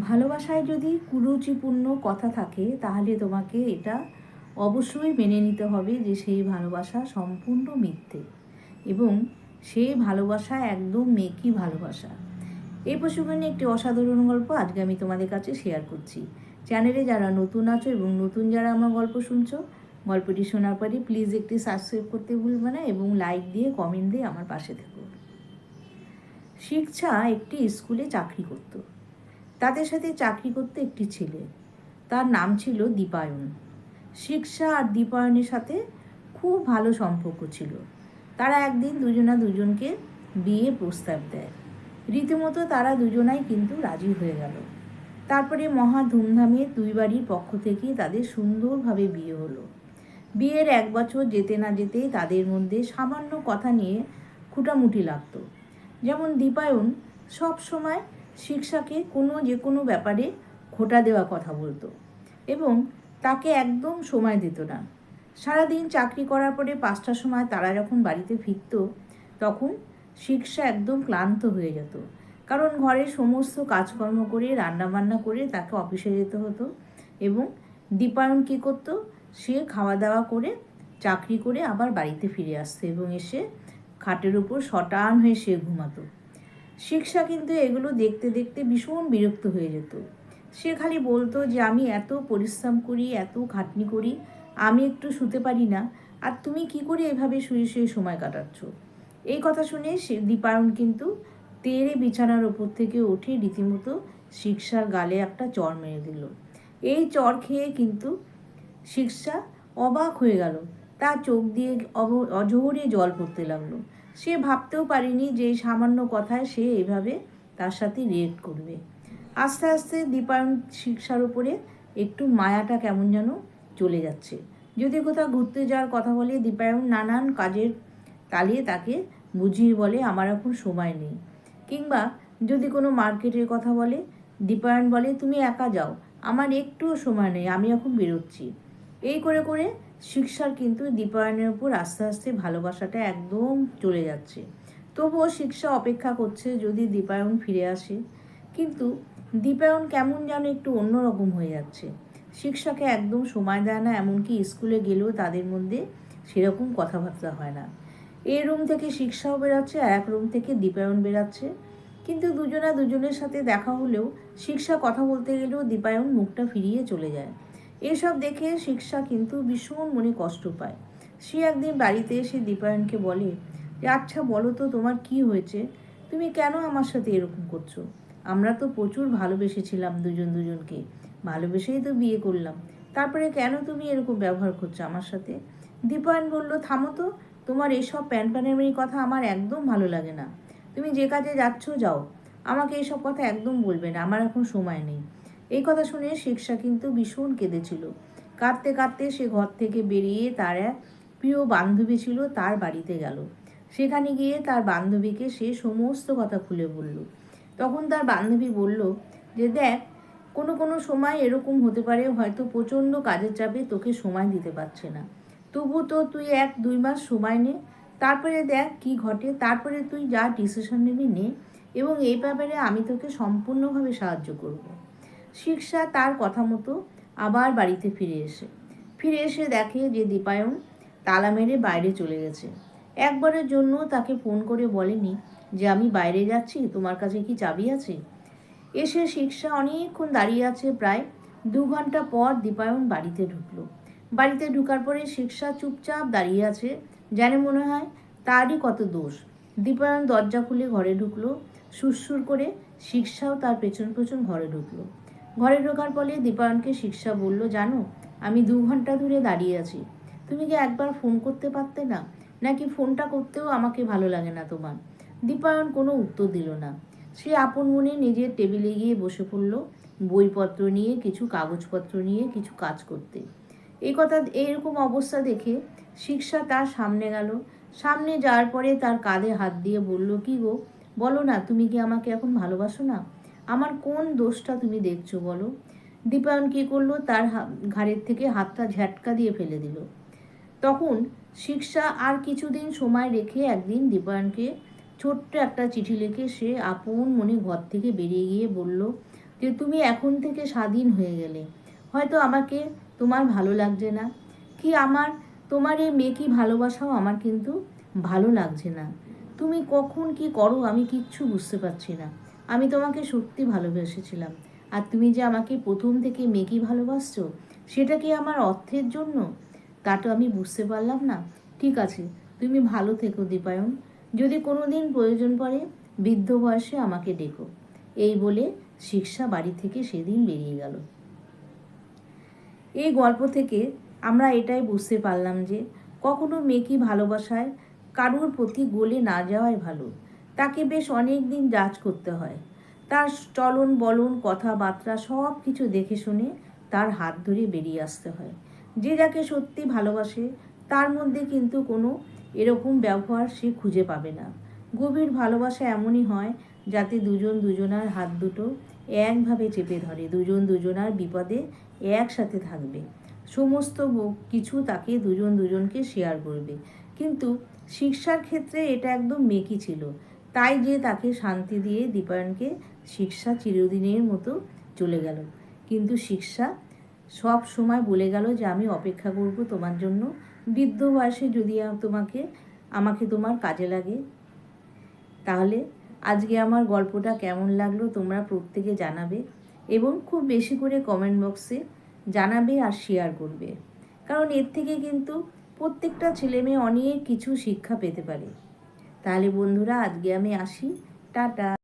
ভালোবাসায় যদি কুরুচিপূর্ণ কথা থাকে, তাহলে তোমাকে এটা অবশ্যই মেনে নিতে হবে যে সেই ভালোবাসা সম্পূর্ণ মিথ্যে এবং সেই ভালোবাসা একদম মেকি ভালোবাসা। এই প্রসঙ্গে নিয়ে একটি অসাধারণ গল্প আজকে আমি তোমাদের কাছে শেয়ার করছি। চ্যানেলে যারা নতুন আছো এবং নতুন যারা আমার গল্প শুনছো, গল্পটি শোনার পরে প্লিজ একটি সাবস্ক্রাইব করতে ভুলবে না এবং লাইক দিয়ে কমেন্ট দিয়ে আমার পাশে থেকো। শিক্ষা একটি স্কুলে চাকরি করতো। তাদের সাথে চাকরি করতে একটি ছেলে। তার নাম ছিল দীপায়ন। শিক্ষা আর দীপায়নের সাথে খুব ভালো সম্পর্ক ছিল। তারা একদিন দুজনা দুজনকে বিয়ে প্রস্তাব দেয়। রীতিমতো তারা দুজনাই কিন্তু রাজি হয়ে গেল। তারপরে মহা ধুমধামে দুই বাড়ির পক্ষ থেকে তাদের সুন্দরভাবে বিয়ে হলো। বিয়ের এক বছর যেতে না যেতেই তাদের মধ্যে সামান্য কথা নিয়ে খুঁটামুটি লাগতো। যেমন দীপায়ন সব সময় শিক্ষাকে কোনো যে কোনো ব্যাপারে খোটা দেওয়া কথা বলতো। এবং তাকে একদম সময় দিত না। সারাদিন চাকরি করার পরে পাঁচটার সময় তারা যখন বাড়িতে ফিরত, তখন শিক্ষা একদম ক্লান্ত হয়ে যেত। কারণ ঘরের সমস্ত কাজকর্ম করে, রান্নাবান্না করে তাকে অফিসে যেতে হতো এবং দীপায়ন কী করতো? সে খাওয়া দাওয়া করে, চাকরি করে আবার বাড়িতে ফিরে আসতো এবং এসে খাটের উপর শটান হয়ে সে ঘুমাতো। শিক্ষা কিন্তু এগুলো দেখতে দেখতে ভীষণ বিরক্ত হয়ে যেত। সে খালি বলতো যে, আমি এত পরিশ্রম করি, এত খাটনি করি, আমি একটু শুতে পারি না, আর তুমি কি করে এভাবে শুয়ে শুয়ে সময় কাটাচ্ছ? এই কথা শুনে সে, দীপায়ন কিন্তু তেরে বিছানার ওপর থেকে উঠে রীতিমতো শিক্ষার গালে একটা চর মেরে দিল। এই চর খেয়ে কিন্তু শিক্ষা অবাক হয়ে গেল। তার চোখ দিয়ে অব- অজোহরে জল পড়তে লাগল। সে ভাবতেও পারেনি যে এই সামান্য কথায় সে এভাবে তার সাথে রিয়েক্ট করবে। আস্তে আস্তে দীপায়ন শিক্ষার উপরে একটু মায়াটা কেমন যেন চলে যাচ্ছে। যদি কোথাও ঘুরতে যাওয়ার কথা বলে দীপায়ন নানান কাজের তালিয়ে তাকে বুঝিয়ে বলে, আমার এখন সময় নেই। কিংবা যদি কোনো মার্কেটের কথা বলে, দীপায়ন বলে, তুমি একা যাও, আমার একটুও সময় নেই, আমি এখন বেরোচ্ছি। এই করে করে শিক্ষার কিন্তু দীপায়নের উপর আস্তে আস্তে ভালোবাসাটা একদম চলে যাচ্ছে। তবুও শিক্ষা অপেক্ষা করছে যদি দীপায়ন ফিরে আসে। কিন্তু দীপায়ন কেমন যেন একটু অন্যরকম হয়ে যাচ্ছে। শিক্ষাকে একদম সময় দেয় না, এমনকি স্কুলে গেলেও তাদের মধ্যে সেরকম কথাবার্তা হয় না। এই রুম থেকে শিক্ষাও বেরাচ্ছে, আর এক রুম থেকে দীপায়ন বেরাচ্ছে। কিন্তু দুজনা দুজনের সাথে দেখা হলেও শিক্ষা কথা বলতে গেলেও দীপায়ন মুখটা ফিরিয়ে চলে যায়। এসব দেখে শিক্ষা কিন্তু ভীষণ মনে কষ্ট পায়। সে একদিন বাড়িতে এসে দীপায়নকে বলে যে আচ্ছা বলো তো তোমার কি হয়েছে? তুমি কেন আমার সাথে এরকম করছ? আমরা তো প্রচুর ভালোবেসেছিলাম দুজন দুজনকে। ভালোবেসেই তো বিয়ে করলাম। তারপরে কেন তুমি এরকম ব্যবহার করছ আমার সাথে? দীপায়ন বলল, থামো তো, তোমার এসব প্যান প্যানের কথা আমার একদম ভালো লাগে না। তুমি যে কাজে যাচ্ছ, যাও। আমাকে এইসব কথা একদম বলবে না। আমার এখন সময় নেই। এই কথা শুনে শিক্ষা কিন্তু ভীষণ কেঁদেছিল। কাঁদতে কাঁদতে সে ঘর থেকে বেরিয়ে তার এক প্রিয় বান্ধবী ছিল, তার বাড়িতে গেল। সেখানে গিয়ে তার বান্ধবীকে সে সমস্ত কথা খুলে বলল। তখন তার বান্ধবী বলল যে, দেখ, কোনো কোনো সময় এরকম হতে পারে, হয়তো প্রচণ্ড কাজের চাপে তোকে সময় দিতে পারছে না। তবু তো তুই এক দুই মাস সময় নে, তারপরে দেখ কি ঘটে, তারপরে তুই যা ডিসিশন নিবি নে এবং এই ব্যাপারে আমি তোকে সম্পূর্ণভাবে সাহায্য করব। শিক্ষা তার কথা মতো আবার বাড়িতে ফিরে এসে। ফিরে এসে দেখে যে দীপায়ন তালা মেরে বাইরে চলে গেছে। একবারের জন্য তাকে ফোন করে বলেনি যে, আমি বাইরে যাচ্ছি, তোমার কাছে কি চাবি আছে? এসে শিক্ষা অনেকক্ষণ দাঁড়িয়ে আছে প্রায় দু ঘণ্টা পর দীপায়ন বাড়িতে ঢুকলো। বাড়িতে ঢুকার পরে শিক্ষা চুপচাপ দাঁড়িয়ে আছে, যেন মনে হয় তারই কত দোষ। দীপায়ন দরজা খুলে ঘরে ঢুকলো, সুরসুর করে শিক্ষাও তার পেছন পেছন ঘরে ঢুকলো। ঘরে ঢোকার ফলে দীপায়নকে শিক্ষা বলল, জানো, আমি দু ঘণ্টা ধরে দাঁড়িয়ে আছি। তুমি কি একবার ফোন করতে পারতে না? নাকি ফোনটা করতেও আমাকে ভালো লাগে না তোমার? দীপায়ন কোনো উত্তর দিল না। সে আপন মনে নিজের টেবিলে গিয়ে বসে পড়ল, বইপত্র নিয়ে, কিছু কাগজপত্র নিয়ে, কিছু কাজ করতে। এই কথা, এইরকম অবস্থা দেখে শিক্ষা তার সামনে গেল। সামনে যাওয়ার পরে তার কাঁধে হাত দিয়ে বলল, কি গো? বলো না, তুমি কি আমাকে এখন ভালোবাসো না? আমার কোন দোষটা তুমি দেখছ বলো? দীপায়ন কী করল? তার ঘাড়ের থেকে হাতটা ঝাটকা দিয়ে ফেলে দিল। তখন শিক্ষা আর কিছুদিন সময় রেখে একদিন দীপায়নকে ছোট্ট একটা চিঠি লিখে সে আপন মনে ঘর থেকে বেরিয়ে গিয়ে বলল যে, তুমি এখন থেকে স্বাধীন হয়ে গেলে। হয়তো আমাকে তোমার ভালো লাগছে না। কি আমার, তোমার এই মেয়েকে ভালোবাসাও আমার কিন্তু ভালো লাগছে না। তুমি কখন কি করো আমি কিচ্ছু বুঝতে পারছি না। আমি তোমাকে সত্যি ভালোবেসেছিলাম। আর তুমি যে আমাকে প্রথম থেকে মেকি ভালোবাসছো, সেটা কি আমার অর্থের জন্য? তা তো আমি বুঝতে পারলাম না। ঠিক আছে, তুমি ভালো থেকো দীপায়ন। যদি কোনো দিন প্রয়োজন পড়ে, বৃদ্ধ বয়সে আমাকে ডেকো। এই বলে শিক্ষা বাড়ি থেকে সেদিন বেরিয়ে গেল। এই গল্প থেকে আমরা এটাই বুঝতে পারলাম যে, কখনো মেকি ভালোবাসায় কারুর প্রতি গলে না যাওয়াই ভালো। তাকে বেশ অনেক দিন জাজ করতে হয়। তার চলন বলন, কথাবার্তা সব কিছু দেখে শুনে তার হাত ধরে বেরিয়ে আসতে হয়। যে যাকে সত্যি ভালোবাসে, তার মধ্যে কিন্তু কোনো এরকম ব্যবহার সে খুঁজে পাবে না। গভীর ভালোবাসা এমনই হয় যাতে দুজন দুজনার হাত দুটো একভাবে চেপে ধরে। দুজন দুজনার বিপদে একসাথে থাকবে। সমস্ত কিছু তাকে দুজন দুজনকে শেয়ার করবে। কিন্তু শিক্ষার ক্ষেত্রে এটা একদম মেকি ছিল। তাই যে তাকে শান্তি দিয়ে দীপায়নকে শিক্ষা চিরদিনের মতো চলে গেল। কিন্তু শিক্ষা সব সময় বলে গেল যে, আমি অপেক্ষা করব তোমার জন্য। বৃদ্ধ বয়সে যদি তোমাকে, আমাকে তোমার কাজে লাগে, তাহলে আজকে আমার গল্পটা কেমন লাগল তোমরা প্রত্যেকে জানাবে এবং খুব বেশি করে কমেন্ট বক্সে জানাবে আর শেয়ার করবে। কারণ এর থেকে কিন্তু প্রত্যেকটা ছেলে মেয়ে অনেক কিছু শিক্ষা পেতে পারে। তাহলে বন্ধুরা আজকে আমি আসি। টাটা।